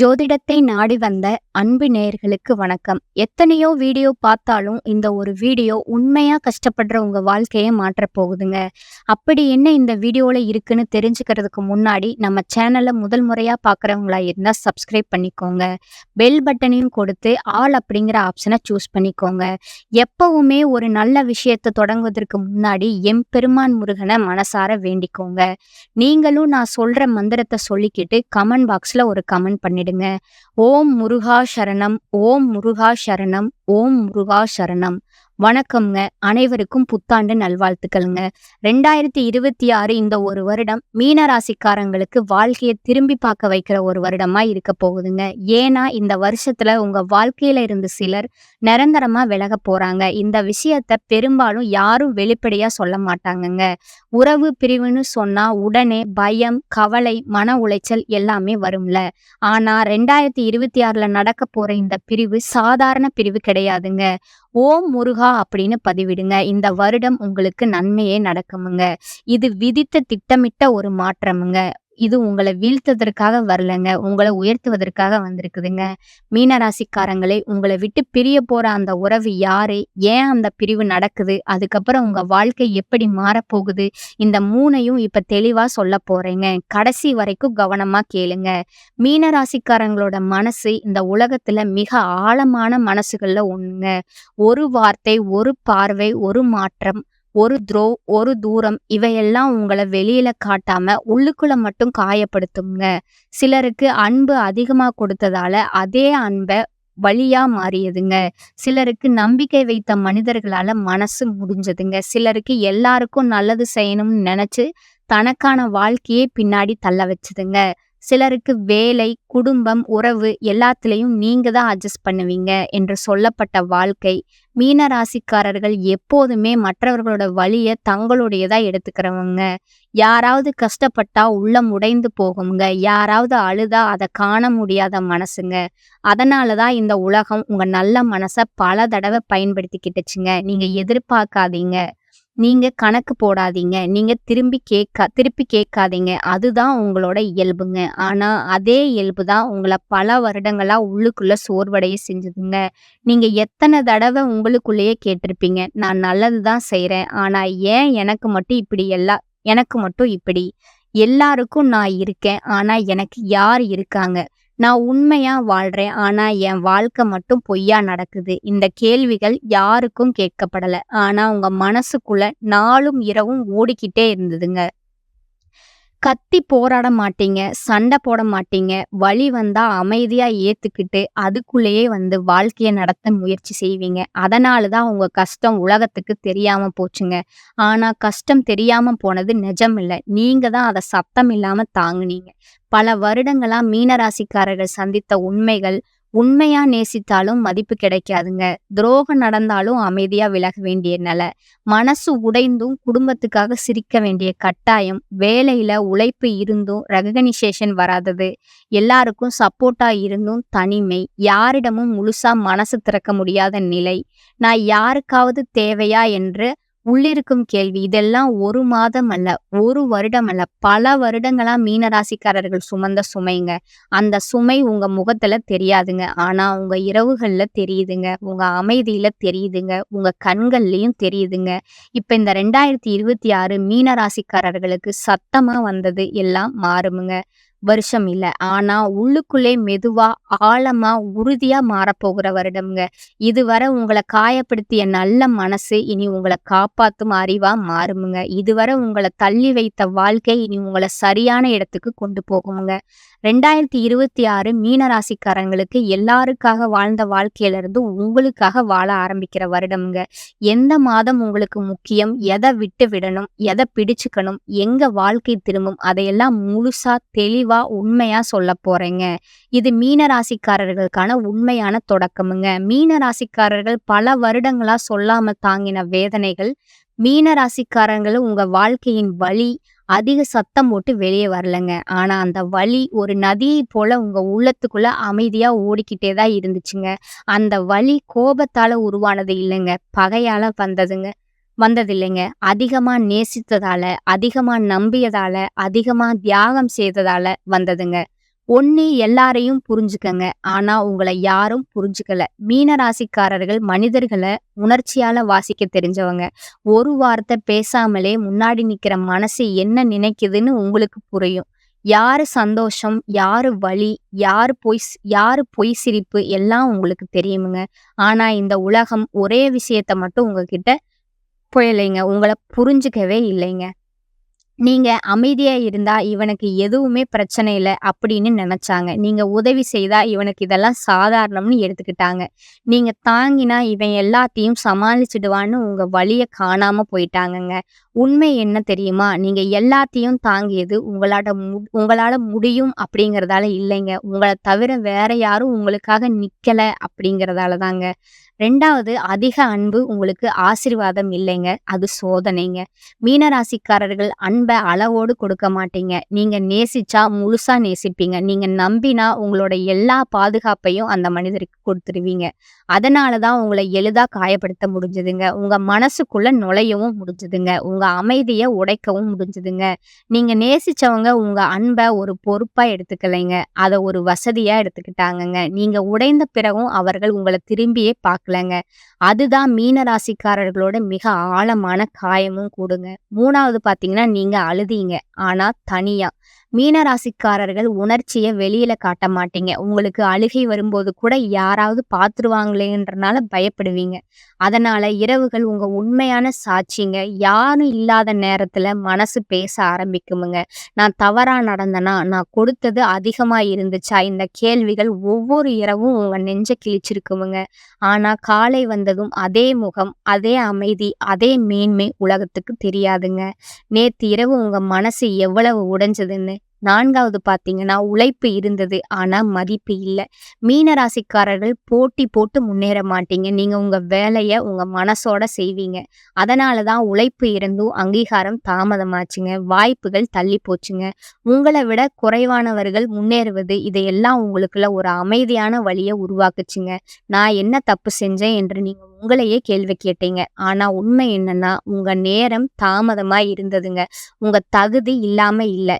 ஜோதிடத்தை நாடி வந்த அன்பு நேயர்களுக்கு வணக்கம். எத்தனையோ வீடியோ பார்த்தாலும் இந்த ஒரு வீடியோ உண்மையா கஷ்டப்படுற உங்க வாழ்க்கையை மாற்ற போகுதுங்க. அப்படி என்ன இந்த வீடியோல இருக்குன்னு தெரிஞ்சுக்கிறதுக்கு முன்னாடி நம்ம சேனலை முதல் முறையா பார்க்குறவங்களா இருந்தா சப்ஸ்கிரைப் பண்ணிக்கோங்க. பெல் பட்டனையும் கொடுத்து ஆல் அப்படிங்கிற ஆப்ஷனை சூஸ் பண்ணிக்கோங்க. எப்பவுமே ஒரு நல்ல விஷயத்தை தொடங்குவதற்கு முன்னாடி எம்பெருமான் முருகனை மனசார வேண்டிக்கோங்க. நீங்களும் நான் சொல்ற மந்திரத்தை சொல்லிக்கிட்டு கமெண்ட் பாக்ஸ்ல ஒரு கமெண்ட் பண்ணிடுங்க. ஓம் முருகா சரணம் ஓம் முருகா சரணம் ஓம் முருகா சரணம். வணக்கம்ங்க. அனைவருக்கும் புத்தாண்டு நல்வாழ்த்துக்கள்ங்க. ரெண்டாயிரத்தி இருபத்தி ஆறு இந்த ஒரு வருடம் மீன ராசிக்காரங்களுக்கு வாழ்க்கையை திரும்பி பார்க்க வைக்கிற ஒரு வருடமா இருக்க போகுதுங்க. ஏன்னா இந்த வருஷத்துல உங்க வாழ்க்கையில இருந்து சிலர் நிரந்தரமா விலக போறாங்க. இந்த விஷயத்த பெரும்பாலும் யாரும் வெளிப்படையா சொல்ல மாட்டாங்கங்க. உறவு பிரிவுன்னு சொன்னா உடனே பயம் கவலை மன உளைச்சல் எல்லாமே வரும்ல. ஆனா ரெண்டாயிரத்தி இருபத்தி ஆறுல நடக்க போற இந்த பிரிவு சாதாரண பிரிவு கிடையாதுங்க. ஓம் முருகா அப்படின்னு பதிவிடுங்க. இந்த வருடம் உங்களுக்கு நன்மையே நடக்குமுங்க. இது விதித்த திட்டமிட்ட ஒரு மாற்றமுங்க. இது உங்களை வீழ்த்ததற்காக வரலங்க. உங்களை உயர்த்துவதற்காக வந்திருக்குதுங்க. மீனராசிக்காரங்களே உங்களை விட்டு பிரிய போற அந்த உறவு யாரு? ஏன் அந்த பிரிவு நடக்குது? அதுக்கப்புறம் உங்க வாழ்க்கை எப்படி மாறப்போகுது? இந்த மூணையும் இப்ப தெளிவா சொல்ல போறேங்க. கடைசி வரைக்கும் கவனமா கேளுங்க. மீனராசிக்காரங்களோட மனசு இந்த உலகத்துல மிக ஆழமான மனசுகள்ல ஒண்ணுங்க. ஒரு வார்த்தை ஒரு பார்வை ஒரு மாற்றம் ஒரு த்ரோ ஒரு தூரம் இவையெல்லாம் உங்களை வெளியில காட்டாம உள்ளுக்குள்ள மட்டும் காயப்படுத்துங்க. சிலருக்கு அன்பு அதிகமா கொடுத்ததால அதே அன்பை வழியா மாறியதுங்க. சிலருக்கு நம்பிக்கை வைத்த மனிதர்களால மனசு முடிஞ்சதுங்க. சிலருக்கு எல்லாருக்கும் நல்லது செய்யணும்னு நினைச்சு தனக்கான வாழ்க்கையே பின்னாடி தள்ள வச்சுதுங்க. சிலருக்கு வேலை குடும்பம் உறவு எல்லாத்துலேயும் நீங்க தான் அட்ஜஸ்ட் பண்ணுவீங்க என்று சொல்லப்பட்ட வாழ்க்கை மீன ராசிக்காரர்கள் எப்போதுமே மற்றவர்களோட வழியை தங்களுடையதா எடுத்துக்கிறவங்க. யாராவது கஷ்டப்பட்டா உள்ளம் உடைந்து போகுங்க. யாராவது அழுதா அதை காண முடியாத மனசுங்க. அதனாலதான் இந்த உலகம் உங்க நல்ல மனசை பல தடவை பயன்படுத்திக்கிட்டுச்சுங்க. நீங்க எதிர்பார்க்காதீங்க. நீங்க கணக்கு போடாதீங்க. நீங்க திரும்பி கேட்கா திருப்பி கேட்காதீங்க. அதுதான் உங்களோட இயல்புங்க. ஆனா அதே இயல்பு தான் உங்களை பல வருடங்களா உள்ளுக்குள்ள சோர்வடைய செஞ்சதுங்க. நீங்க எத்தனை தடவை உங்களுக்குள்ளேயே கேட்டிருப்பீங்க. நான் நல்லது தான் செய்யறேன் ஆனா ஏன் எனக்கு மட்டும் இப்படி எல்லா எனக்கு மட்டும் இப்படி? எல்லாருக்கும் நான் இருக்கேன். ஆனா எனக்கு யார் இருக்காங்க? நான் உண்மையா வாழ்றேன் ஆனா என் வாழ்க்கை மட்டும் பொய்யா நடக்குது. இந்த கேள்விகள் யாருக்கும் கேட்கப்படல. ஆனா உங்க மனசுக்குள்ள நாளும் இரவும் ஓடிக்கிட்டே இருந்ததுங்க. கத்தி போராட மாட்டீங்க சண்டை போட மாட்டீங்க. வழி வந்தா அமைதியா ஏத்துக்கிட்டு அதுக்குள்ளேயே வந்து வாழ்க்கையை நடத்த முயற்சி செய்வீங்க. அதனால தான் உங்க கஷ்டம் உலகத்துக்கு தெரியாம போச்சுங்க. ஆனா கஷ்டம் தெரியாம போனது நிஜம் இல்லை. நீங்க தான் அதை சத்தம் இல்லாம தாங்குனீங்க. பல வருடங்களா மீனராசிக்காரர்கள் சந்தித்த உண்மைகள் உண்மையா நேசித்தாலும் மதிப்பு கிடைக்காதுங்க. துரோகம் நடந்தாலும் அமைதியா விலக வேண்டிய நிலை. மனசு உடைந்தும் குடும்பத்துக்காக சிரிக்க வேண்டிய கட்டாயம். வேலையில உழைப்பு இருந்தும் ரெகனைசேஷன் வராதது. எல்லாருக்கும் சப்போர்ட்டா இருந்தும் தனிமை. யாரிடமும் முழுசா மனசு திறக்க முடியாத நிலை. நான் யாருக்காவது தேவையா என்று உள்ளிருக்கும் கேள்வி. இதெல்லாம் ஒரு மாதம் அல்ல ஒரு வருடம் அல்ல. பல வருடங்களா மீனராசிக்காரர்கள் சுமந்த சுமைங்க. அந்த சுமை உங்க முகத்துல தெரியாதுங்க. ஆனா உங்க இரவுகள்ல தெரியுதுங்க. உங்க அமைதியில தெரியுதுங்க. உங்க கண்கள்லயும் தெரியுதுங்க. இப்ப இந்த ரெண்டாயிரத்தி இருபத்தி ஆறு மீனராசிக்காரர்களுக்கு சத்தமா வந்தது எல்லாம் மாறுமுங்க. வருஷம் இல்ல. ஆனா உள்ளுக்குள்ளே மெதுவா ஆழமா உறுதியா மாறப்போகிற வருடம்ங்க. இதுவரை உங்களை காயப்படுத்திய நல்ல மனசு இனி உங்களை காப்பாத்தும் அறிவா மாறுமுங்க. இதுவரை உங்களை தள்ளி வைத்த வாழ்க்கை இனி உங்களை சரியான இடத்துக்கு கொண்டு போகுமுங்க ரெண்டாயிரத்தி இருபத்தி ஆறு மீனராசிக்காரங்களுக்கு எல்லாருக்காக வாழ்ந்த வாழ்க்கையில இருந்து உங்களுக்காக வாழ ஆரம்பிக்கிற வருடம்ங்க. எந்த மாதம் உங்களுக்கு முக்கியம்? எதை விட்டு விடணும்? எதை பிடிச்சுக்கணும்? எங்க வாழ்க்கை திரும்பும்? அதையெல்லாம் முழுசா தெளிவா உண்மையா சொல்ல போறேங்க. இது மீன ராசிக்காரர்களுக்கான உண்மையான தொடக்கமுங்க. மீன ராசிக்காரர்கள் பல வருடங்களா சொல்லாம தாங்கின வேதனைகள் மீன ராசிக்காரங்களும் உங்க வாழ்க்கையின் வழி அதிக சத்தம் போட்டு வெளியே வரலங்க. ஆனா அந்த வலி ஒரு நதியை போல உங்க உள்ளத்துக்குள்ள அமைதியா ஓடிக்கிட்டே தான் இருந்துச்சுங்க. அந்த வலி கோபத்தால உருவானது இல்லைங்க. பகையால வந்ததுங்க. வந்ததில்லைங்க அதிகமாக நேசித்ததால அதிகமாக நம்பியதால அதிகமாக தியாகம் செய்ததால வந்ததுங்க ஒண்ணு எல்லாரையும் புரிஞ்சுக்கங்க. ஆனா உங்களை யாரும் புரிஞ்சுக்கல. மீன ராசிக்காரர்கள் மனிதர்கள உணர்ச்சியால வாசிக்க தெரிஞ்சவங்க. ஒரு வார்த்தை பேசாமலே முன்னாடி நிக்கிற மனசு என்ன நினைக்குதுன்னு உங்களுக்கு புரியும். யாரு சந்தோஷம், யாரு வலி, யாரு பொய் யாரு பொய் சிரிப்பு எல்லாம் உங்களுக்கு தெரியுமுங்க. ஆனா இந்த உலகம் ஒரே விஷயத்த மட்டும் உங்ககிட்ட புயலைங்க. உங்களை புரிஞ்சுக்கவே இல்லைங்க. நீங்கள் அமைதியாக இருந்தா, இவனுக்கு எதுவுமே பிரச்சனை இல்லை அப்படின்னு நினச்சாங்க நீங்கள் உதவி செய்தால் இவனுக்கு இதெல்லாம் சாதாரணம்னு எடுத்துக்கிட்டாங்க. நீங்கள் தாங்கினா, இவன் எல்லாத்தையும் சமாளிச்சிடுவான்னு உங்கள் வழியை காணாமல் போயிட்டாங்கங்க. உண்மை என்ன தெரியுமா? நீங்க எல்லாத்தையும் தாங்கியது உங்களாட மு உங்களால முடியும் அப்படிங்கிறதால இல்லைங்க. உங்களை தவிர வேற யாரும் உங்களுக்காக நிக்கல அப்படிங்கிறதால தாங்க. ரெண்டாவது அதிக அன்பு உங்களுக்கு ஆசீர்வாதம் இல்லைங்க. அது சோதனைங்க. மீனராசிக்காரர்கள் அன்பை அளவோடு கொடுக்க மாட்டீங்க. நீங்க நேசிச்சா முழுசா நேசிப்பீங்க. நீங்க நம்பினா உங்களோட எல்லா பாதுகாப்பையும் அந்த மனிதருக்கு கொடுத்துருவீங்க அதனால தான் உங்களை எளிதாக காயப்படுத்த முடிஞ்சதுங்க. உங்க மனசுக்குள்ள நுழையவும் முடிஞ்சதுங்க. உங்க அமைதிய உடைக்கவும் முடிஞ்சதுங்க. நீங்க நேசிச்சவங்க உங்க அன்பை ஒரு பொறுப்பா எடுத்துக்கலைங்க. அதை ஒரு வசதியா எடுத்துக்கிட்டாங்கங்க. நீங்க உடைந்த பிறகும் அவர்கள் உங்களை திரும்பியே பார்க்கலங்க அதுதான் மீன ராசிக்காரர்களோட மிக ஆழமான காயமும் கூடுங்க மூணாவது பாத்தீங்கன்னா, நீங்க அழுதீங்க. ஆனா தனியா. மீனராசிக்காரர்கள் உணர்ச்சியை வெளியில காட்ட மாட்டீங்க. உங்களுக்கு அழுகை வரும்போது கூட யாராவது பார்த்துருவாங்களேன்றனால பயப்படுவீங்க. அதனால இரவுகள் உங்க உண்மையான சாட்சிங்க. யாரும் இல்லாத நேரத்துல மனசு பேச ஆரம்பிக்குமுங்க. நான் தவறா நடந்தனா? நான் கொடுத்தது அதிகமா இருந்துச்சா? இந்த கேள்விகள் ஒவ்வொரு இரவும் உங்க நெஞ்ச கிழிச்சிருக்குமுங்க. ஆனா காலை வந்ததும் அதே முகம், அதே அமைதி, அதே மேன்மை உலகத்துக்கு தெரியாதுங்க. நேத்து இரவு உங்க மனசு எவ்வளவு உடைஞ்சதுன்னு. நான்காவது பார்த்தீங்கன்னா உழைப்பு இருந்தது. ஆனால் மதிப்பு இல்லை மீன ராசிக்காரர்கள் போட்டி போட்டு முன்னேற மாட்டீங்க. நீங்கள் உங்கள் வேலையை உங்கள் மனசோட செய்வீங்க. அதனால தான் உழைப்பு இருந்தும் அங்கீகாரம் தாமதமாச்சுங்க. வாய்ப்புகள் தள்ளி போச்சுங்க. உங்களை விட குறைவானவர்கள் முன்னேறுவது இதையெல்லாம் உங்களுக்குள்ள ஒரு அமைதியான வழியை உருவாக்குச்சுங்க. நான் என்ன தப்பு செஞ்சேன் என்று நீங்கள் உங்களையே கேள்வி கேட்டீங்க. ஆனா உண்மை என்னன்னா, உங்க நேரம் தாமதமா இருந்ததுங்க. உங்க தகுதி இல்லாம இல்லை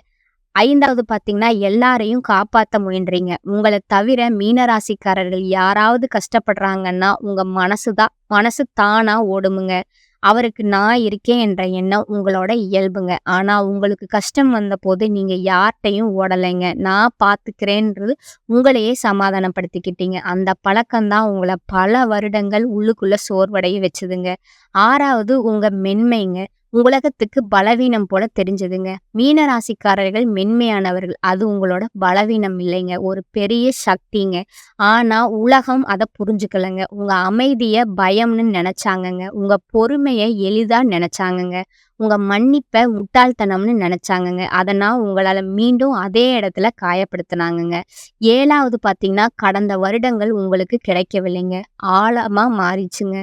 ஐந்தாவது பார்த்தீங்கன்னா எல்லாரையும் காப்பாற்ற முயன்றீங்க. உங்களை தவிர மீனராசிக்காரர்கள் யாராவது கஷ்டப்படுறாங்கன்னா, உங்க மனசு தான் மனசு தானா ஓடுமுங்க. அவருக்கு நான் இருக்கேன் என்ற எண்ணம் உங்களோட இயல்புங்க. ஆனா உங்களுக்கு கஷ்டம் வந்தபோது நீங்க யார்கிட்டையும் ஓடலைங்க. நான் பார்த்துக்கிறேன்றது உங்களையே சமாதானப்படுத்திக்கிட்டீங்க. அந்த பழக்கம் தான் பல வருடங்கள் உள்ளுக்குள்ள சோர்வடைய வச்சுதுங்க ஆறாவது உங்க மென்மைங்க. உலகத்துக்கு பலவீனம் போல தெரிஞ்சதுங்க. மீன ராசிக்காரர்கள் மென்மையானவர்கள். அது உங்களோட பலவீனம் இல்லைங்க. ஒரு பெரிய சக்திங்க. ஆனா உலகம் அதை புரிஞ்சுக்கலங்க. உங்க அமைதிய பயம்னு நினைச்சாங்கங்க உங்க பொறுமையை எளிதா நினைச்சாங்கங்க உங்க மன்னிப்ப முட்டாள்தனம்னு நினைச்சாங்கங்க அதனால் உங்களால மீண்டும் அதே இடத்துல காயப்படுத்தினாங்கங்க ஏழாவது பார்த்தீங்கன்னா கடந்த வருடங்கள் உங்களுக்கு கிடைக்கவில்லைங்க. ஆழமா மாறிச்சுங்க.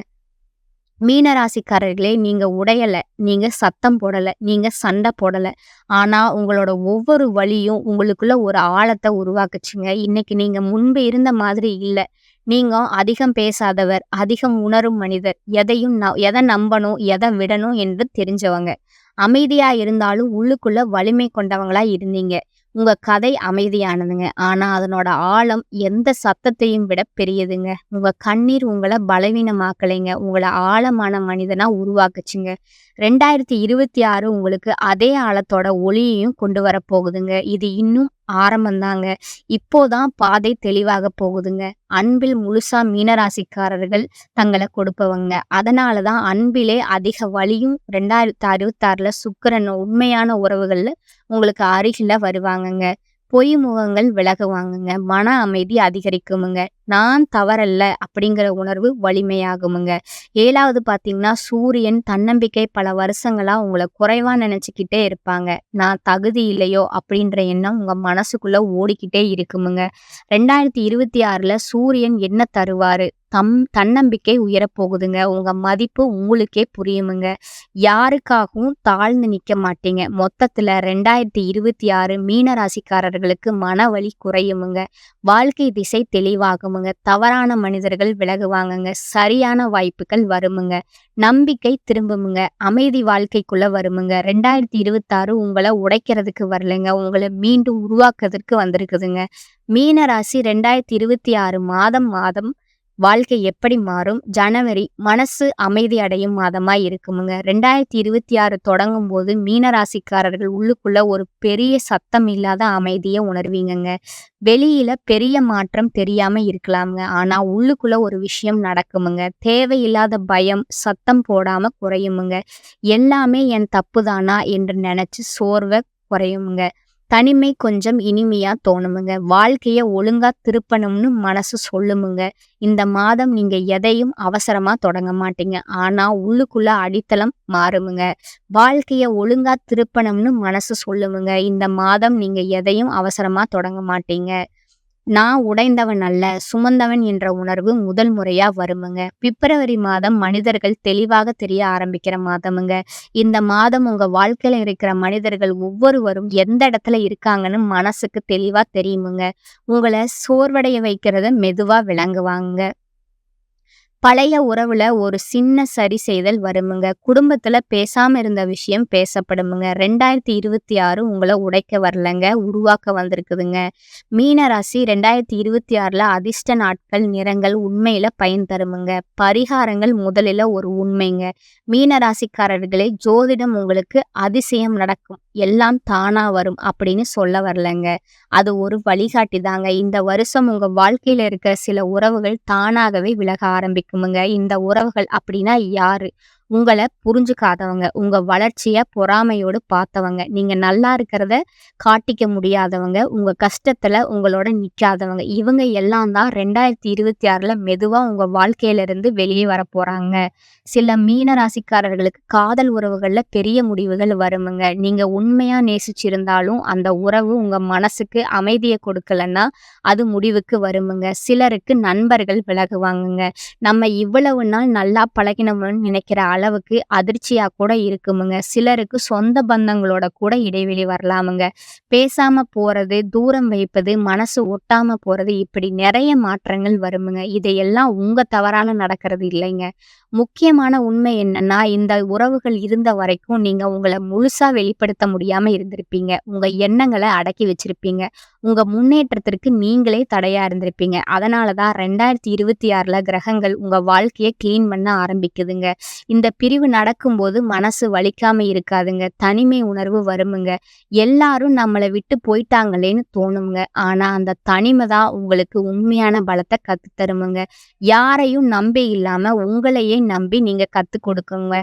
மீனராசிக்காரர்களே நீங்கள் உடையலை நீங்கள் சத்தம் போடலை நீங்கள் சண்டை போடலை ஆனால் உங்களோட ஒவ்வொரு வழியும் உங்களுக்குள்ள ஒரு ஆழத்தை உருவாக்குச்சுங்க. இன்னைக்கு நீங்கள் முன்பு இருந்த மாதிரி இல்லை நீங்கள் அதிகம் பேசாதவர். அதிகம் உணரும் மனிதர். எதையும் ந எதை நம்பணும், எதை விடணும் என்று தெரிஞ்சவங்க. அமைதியாக இருந்தாலும் உள்ளுக்குள்ள வலிமை கொண்டவங்களா இருந்தீங்க. உங்க கதை அமைதியானதுங்க. ஆனா அதனோட ஆழம் எந்த சத்தத்தையும் விட பெரியதுங்க. உங்க கண்ணீர் உங்களை பலவீனமாக்கலைங்க. உங்களை ஆழமான மனிதனா உருவாக்குச்சுங்க. 2026 உங்களுக்கு அதே ஆழத்தோட ஒளியையும் கொண்டு வரப்போகுதுங்க. இது இன்னும் ஆரம்பம்தாங்க இப்போதான் இப்போ தான் பாதை தெளிவாகப் போகுதுங்க. அன்பில் முழுசா மீனராசிக்காரர்கள் தங்களை கொடுப்பவங்க. அதனால தான் அன்பிலே அதிக வழியும் வலியும் 2066ல சுக்கரன் உண்மையான உறவுகள்ல உங்களுக்கு அருகில வருவாங்கங்க. பொய் முகங்கள் விலகுவாங்கங்க. மன அமைதி அதிகரிக்குமுங்க. நான் தவறல்ல அப்படிங்கிற உணர்வு வலிமையாகுமுங்க. ஏழாவது பார்த்தீங்கன்னா சூரியன் தன்னம்பிக்கை பல வருஷங்களாக உங்களை குறைவாக நினச்சிக்கிட்டே இருப்பாங்க. நான் தகுதி இல்லையோ அப்படின்ற எண்ணம் உங்கள் மனசுக்குள்ளே ஓடிக்கிட்டே இருக்குமுங்க. 2026ல சூரியன் என்ன தருவார் தம் தன்னம்பிக்கை உயரப்போகுதுங்க உங்க மதிப்பு உங்களுக்கே புரியுமுங்க. யாருக்காகவும் தாழ்ந்து நிக்க மாட்டீங்க. மொத்தத்துல 2026 மீன ராசிக்காரர்களுக்கு மனவலி குறையுமுங்க. வாழ்க்கை திசை தெளிவாகுமுங்க. இருக்குமுங்க தவறான மனிதர்கள் விலகுவாங்கங்க. சரியான வாய்ப்புகள் வருமுங்க. நம்பிக்கை திரும்புமுங்க. அமைதி வாழ்க்கைக்குள்ள வருமுங்க. ரெண்டாயிரத்தி இருபத்தாறு உங்களை உடைக்கிறதுக்கு வரலைங்க. உங்களை மீண்டும் உருவாக்குறதுக்கு வந்திருக்குதுங்க. மீன ராசி ரெண்டாயிரத்தி இருபத்தி ஆறு மாதம் மாதம் வாழ்க்கை எப்படி மாறும்? ஜனவரி மனசு அமைதி அடையும் மாதமா இருக்குமுங்க. ரெண்டாயிரத்தி இருபத்தி ஆறு தொடங்கும் போது மீனராசிக்காரர்கள் உள்ளுக்குள்ள ஒரு பெரிய சத்தம் இல்லாத அமைதியை உணர்வீங்கங்க. வெளியில பெரிய மாற்றம் தெரியாம இருக்கலாமுங்க. ஆனா உள்ளுக்குள்ள ஒரு விஷயம் நடக்குமுங்க. தேவையில்லாத பயம் சத்தம் போடாம குறையுமுங்க. எல்லாமே என் தப்புதானா? என்று நினைச்சு சோர்வை குறையுமுங்க. தனிமை கொஞ்சம் இனிமையா தோணுமுங்க. வாழ்க்கைய ஒழுங்கா திருப்பணும்னு மனசு சொல்லுமுங்க. இந்த மாதம் நீங்க எதையும் அவசரமா தொடங்க மாட்டீங்க. ஆனா உள்ளுக்குள்ள அடித்தளம் மாறுமுங்க. வாழ்க்கைய ஒழுங்கா திருப்பணும்னு மனசு சொல்லுமுங்க. இந்த மாதம் நீங்க எதையும் அவசரமா தொடங்க மாட்டீங்க. நான் உடைந்தவன் அல்ல சுமந்தவன் என்ற உணர்வு முதல் முறையா வருமுங்க. பிப்ரவரி மாதம் மனிதர்கள் தெளிவாக தெரிய ஆரம்பிக்கிற மாதமுங்க. இந்த மாதம் உங்க வாழ்க்கையில இருக்கிற மனிதர்கள் ஒவ்வொருவரும் எந்த இடத்துல இருக்காங்கன்னு மனசுக்கு தெளிவா தெரியுமுங்க. உங்களை சோர்வடைய வைக்கிறத மெதுவா விளங்குவாங்க. பழைய உறவுல ஒரு சின்ன சரி செய்தல் வருமுங்க. குடும்பத்துல பேசாம இருந்த விஷயம் பேசப்படுமுங்க. ரெண்டாயிரத்தி இருபத்தி ஆறு உங்களை உடைக்க வரலங்க. உருவாக்க வந்திருக்குதுங்க. மீனராசி ரெண்டாயிரத்தி இருபத்தி ஆறுல அதிர்ஷ்ட நாட்கள் நிறங்கள் உண்மையில பயன் தருமுங்க. பரிகாரங்கள் முதலில் ஒரு உண்மைங்க. மீனராசிக்காரர்களே ஜோதிடம் உங்களுக்கு அதிசயம் நடக்கும். எல்லாம் தானா வரும் அப்படின்னு சொல்ல வரலங்க. அது ஒரு வழிகாட்டி தாங்க இந்த வருஷம் உங்க வாழ்க்கையில இருக்கிற சில உறவுகள் தானாகவே விலக ஆரம்பிக்கும். இருக்குமுங்க. இந்த உறவுகள் அப்படின்னா யாரு? உங்களை புரிஞ்சுக்காதவங்க உங்க வளர்ச்சிய பொறாமையோடு பார்த்தவங்க. நீங்க நல்லா இருக்கிறத காட்டிக்க முடியாதவங்க உங்க கஷ்டத்துல உங்களோட நிக்காதவங்க. இவங்க எல்லாம் தான் ரெண்டாயிரத்தி இருபத்தி ஆறுல மெதுவா உங்க வாழ்க்கையில இருந்து வெளியே வர போறாங்க. சில மீன ராசிக்காரர்களுக்கு காதல் உறவுகள்ல பெரிய முடிவுகள் வருமுங்க. நீங்க உண்மையா நேசிச்சிருந்தாலும் அந்த உறவு உங்க மனசுக்கு அமைதியை கொடுக்கலன்னா அது முடிவுக்கு வருமுங்க. சிலருக்கு நண்பர்கள் விலகுவாங்கங்க. நம்ம இவ்வளவு நாள் நல்லா பழகினோம்னு நினைக்கிற அளவுக்கு அதிர்ச்சியா கூட இருக்குமுங்க. சிலருக்கு சொந்த பந்தங்களோட கூட இடைவெளி வரலாமுங்க. பேசாம போறது தூரம் வைப்பது மனசு ஒட்டாம போறது இப்படி நிறைய மாற்றங்கள் வருமுங்க. இதையெல்லாம் உங்க தவறால நடக்கிறது இல்லைங்க. முக்கியமான உண்மை என்னன்னா இந்த உறவுகள் இருந்த வரைக்கும் நீங்க உங்களை முழுசா வெளிப்படுத்த முடியாம இருந்திருப்பீங்க. உங்க எண்ணங்களை அடக்கி வச்சிருப்பீங்க. உங்க முன்னேற்றத்திற்கு நீங்களே தடையா இருந்திருப்பீங்க. அதனாலதான் ரெண்டாயிரத்தி இருபத்தி ஆறுல கிரகங்கள் உங்க வாழ்க்கையை கிளீன் பண்ண ஆரம்பிக்குதுங்க. இந்த பிரிவு நடக்கும்போது மனசு வலிக்காம இருக்காதுங்க. தனிமை உணர்வு வருமுங்க. எல்லாரும் நம்மளை விட்டு போயிட்டாங்களேன்னு தோணுங்க. ஆனா அந்த தனிமை தான் உங்களுக்கு உண்மையான பலத்தை கத்து தருமுங்க யாரையும் நம்பி இல்லாம உங்களையே நம்பி நீங்க கத்து கொடுக்குங்க.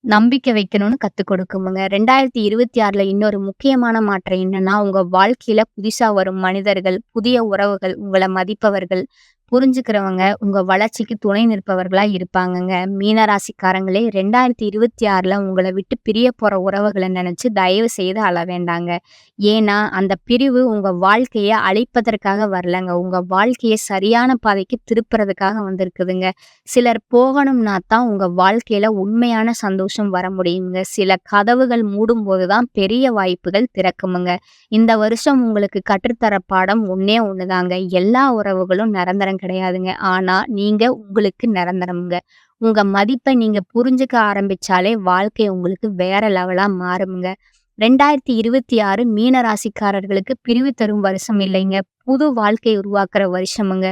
நம்பிக்கை வைக்கணும்னு கத்து கொடுக்குமுங்க. ரெண்டாயிரத்தி இருபத்தி ஆறுல இன்னொரு முக்கியமான மாற்றம் என்னன்னா உங்க வாழ்க்கையில புதுசா வரும் மனிதர்கள் புதிய உறவுகள் உங்களை மதிப்பவர்கள் புரிஞ்சுக்கிறவங்க உங்க வளர்ச்சிக்கு துணை நிற்பவர்களா இருப்பாங்கங்க. மீனராசிக்காரங்களே ரெண்டாயிரத்தி இருபத்தி ஆறுல உங்களை விட்டு பிரிய போற உறவுகளை நினைச்சு தயவு செய்து அள வேண்டாங்க. ஏன்னா அந்த பிரிவு உங்க வாழ்க்கைய அழிப்பதற்காக வரலங்க. உங்க வாழ்க்கையை சரியான பாதைக்கு திருப்புறதுக்காக வந்திருக்குதுங்க. சிலர் போகணும்னா தான் உங்க வாழ்க்கையில உண்மையான சந்தோஷம் வர முடியுங்க. சில கதவுகள் மூடும் போதுதான் பெரிய வாய்ப்புகள் திறக்குமுங்க. இந்த வருஷம் உங்களுக்கு கற்றுத்தர பாடம் ஒன்னே ஒண்ணுதாங்க. எல்லா உறவுகளும் நிரந்தரம் கிடையாதுங்க. ஆனா நீங்க உங்களுக்கு நிரந்தரம்ங்க. உங்க மதிப்பை நீங்க புரிஞ்சுக்க ஆரம்பிச்சாலே வாழ்க்கை உங்களுக்கு வேற லெவலா மாறுங்க ரெண்டாயிரத்தி இருபத்தி ஆறு மீன ராசிக்காரர்களுக்கு பிரிவு தரும் வருஷம் இல்லைங்க. புது வாழ்க்கை உருவாக்குற வருஷமுங்க.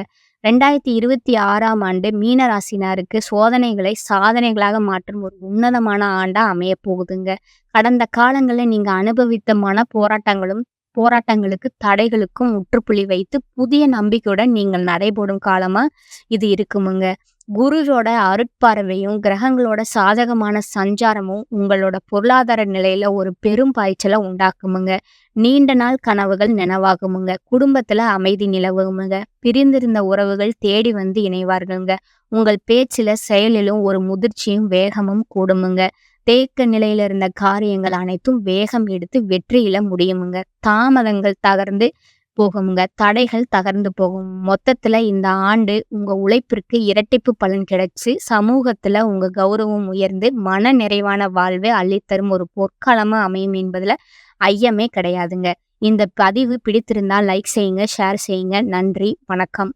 ரெண்டாயிரத்தி இருபத்தி ஆறாம் ஆண்டு மீன ராசினாருக்கு சோதனைகளை சாதனைகளாக மாற்றும் ஒரு உன்னதமான ஆண்டா அமைய போகுதுங்க கடந்த காலங்களில் நீங்க அனுபவித்த மன போராட்டங்களும் போராட்டங்களுக்கு தடைகளுக்கும் முற்றுப்புள்ளி வைத்து புதிய நம்பிக்கையுடன் நீங்கள் நடைபோடும் காலமா இது இருக்குமுங்க. குருவோட அருட்பார்வையும் கிரகங்களோட சாதகமான சஞ்சாரமும் உங்களோட பொருளாதார நிலையில ஒரு பெரும் பாய்ச்சலை உண்டாக்குமுங்க. நீண்ட நாள் கனவுகள் நினைவாகுமுங்க. குடும்பத்துல அமைதி நிலவுமுங்க. பிரிந்திருந்த உறவுகள் தேடி வந்து இணைவார்களுங்க. உங்கள் பேச்சில செயலிலும் ஒரு முதிர்ச்சியும் வேகமும் கூடுமுங்க. தேக்க நிலையில இருந்த காரியங்கள் அனைத்தும் வேகம் எடுத்து வெற்றியில முடியுமுங்க. தாமதங்கள் தகர்ந்து போகுங்க தடைகள் தகர்ந்து போகும். மொத்தத்துல இந்த ஆண்டு உங்க உழைப்பிற்கு இரட்டிப்பு பலன் கிடைச்சு சமூகத்துல உங்க கௌரவம் உயர்ந்து மன நிறைவான வாழ்வை அள்ளித்தரும் ஒரு பொற்காலமா அமையும் என்பதுல ஐயமே கிடையாதுங்க. இந்த பதிவு பிடித்திருந்தா லைக் செய்யுங்க ஷேர் செய்யுங்க. நன்றி வணக்கம்.